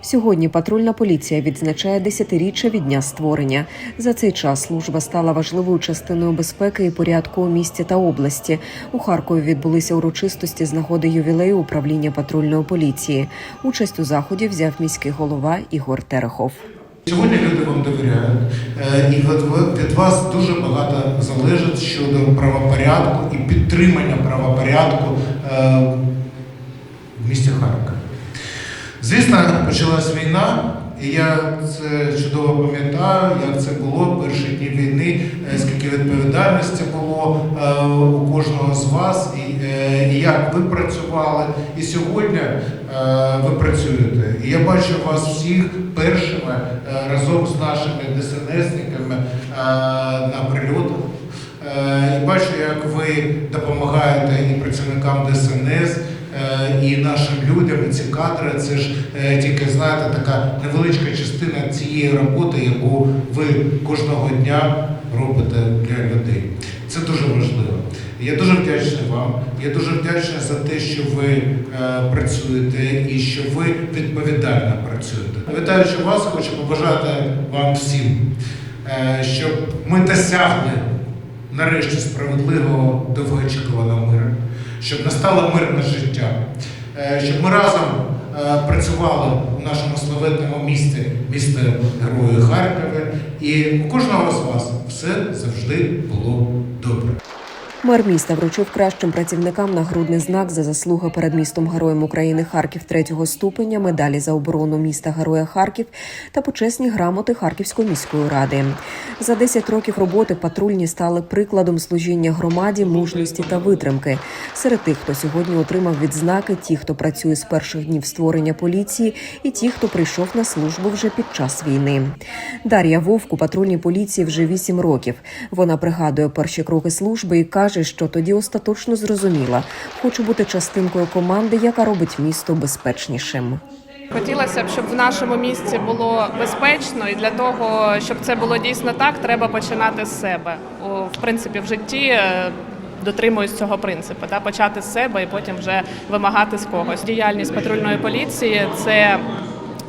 Сьогодні патрульна поліція відзначає десятиріччя від дня створення. За цей час служба стала важливою частиною безпеки і порядку у місті та області. У Харкові відбулися урочистості з нагоди ювілею управління патрульної поліції. Участь у заході взяв міський голова Ігор Терехов. Сьогодні люди вам довіряють, е, і від вас дуже багато залежить щодо правопорядку і підтримання правопорядку е, в місті Харкові. Звісно, почалась війна, і я це чудово пам'ятаю, як це було перші дні війни, е, скільки відповідальності було е, у кожного з вас, і, е, як ви працювали. І сьогодні ви працюєте. І я бачу вас всіх першими разом з нашими ДСНСниками на прильотах. І бачу, як ви допомагаєте і працівникам ДСНС, і нашим людям. І ці кадри це ж е, тільки знаєте, така невеличка частина цієї роботи, яку ви кожного дня робите для людей. Це дуже важливо. Я дуже вдячний вам. Я дуже вдячний за те, що ви е, працюєте і що ви відповідально працюєте. Вітаючи вас, хочу побажати вам всім, е, щоб ми досягли нарешті справедливого довгоочікуваного миру, щоб настало мирне життя, е, щоб ми разом е, працювали у нашому славетному місті, місті Герою Харкові, і у кожного з вас все завжди було добре. Мер міста вручив кращим працівникам нагрудний знак за заслуги перед містом Героєм України Харків третього ступеня, медалі за оборону міста Героя Харків та почесні грамоти Харківської міської ради. За 10 років роботи патрульні стали прикладом служіння громаді, мужності та витримки. Серед тих, хто сьогодні отримав відзнаки, ті, хто працює з перших днів створення поліції, і ті, хто прийшов на службу вже під час війни. Дар'я Вовк у патрульній поліції вже 8 років. Вона пригадує перші кроки служби і каже, що тоді остаточно зрозуміла, хочу бути частинкою команди, яка робить місто безпечнішим. Хотілося б, щоб в нашому місті було безпечно, і для того, щоб це було дійсно так, треба починати з себе. В принципі, в житті е, дотримуюсь цього принципу, да, почати з себе і потім вже вимагати з когось. Діяльність патрульної поліції це.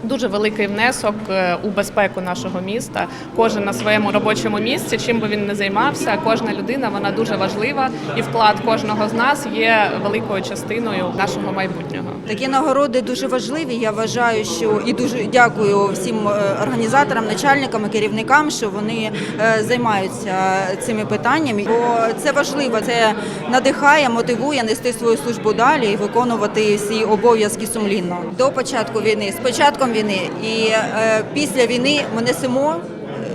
Дуже великий внесок е, у безпеку нашого міста. Кожен на своєму робочому місці, чим би він не займався, кожна людина вона дуже важлива, і вклад кожного з нас є великою частиною нашого майбутнього. Такі нагороди дуже важливі. Я вважаю, що і дуже дякую всім е, організаторам, начальникам керівникам, що вони е, займаються цими питаннями. Бо це важливо, це надихає, мотивує нести свою службу далі і виконувати всі обов'язки сумлінно. До початку війни, з початком війни і е, після війни ми несемо е,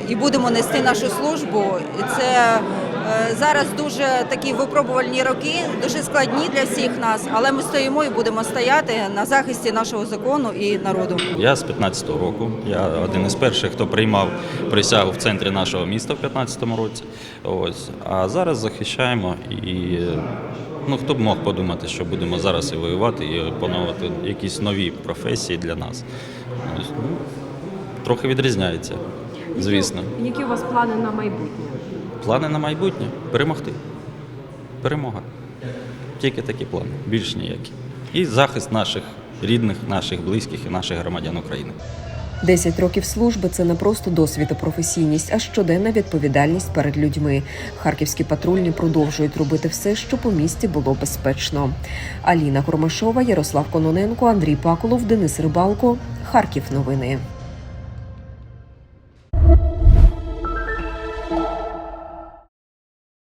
і будемо нести нашу службу. І Це Зараз дуже такі випробувальні роки, дуже складні для всіх нас, але ми стоїмо і будемо стояти на захисті нашого закону і народу. Я з 15-го року. Я один із перших, хто приймав присягу в центрі нашого міста в 15-му році. Ось. А зараз захищаємо і ну, хто б мог подумати, що будемо зараз і воювати, і опановувати якісь нові професії для нас. Ось, ну, трохи відрізняється, звісно. Які у вас плани на майбутнє? Плани на майбутнє перемогти. Перемога. Тільки такі плани, більш ніякі. І захист наших рідних, наших близьких і наших громадян України. 10 років служби це не просто досвід і професійність, а щоденна відповідальність перед людьми. Харківські патрульні продовжують робити все, щоб у місті було безпечно. Аліна Кормашова, Ярослав Кононенко, Андрій Паколов, Денис Рибалко. Харків. Новини.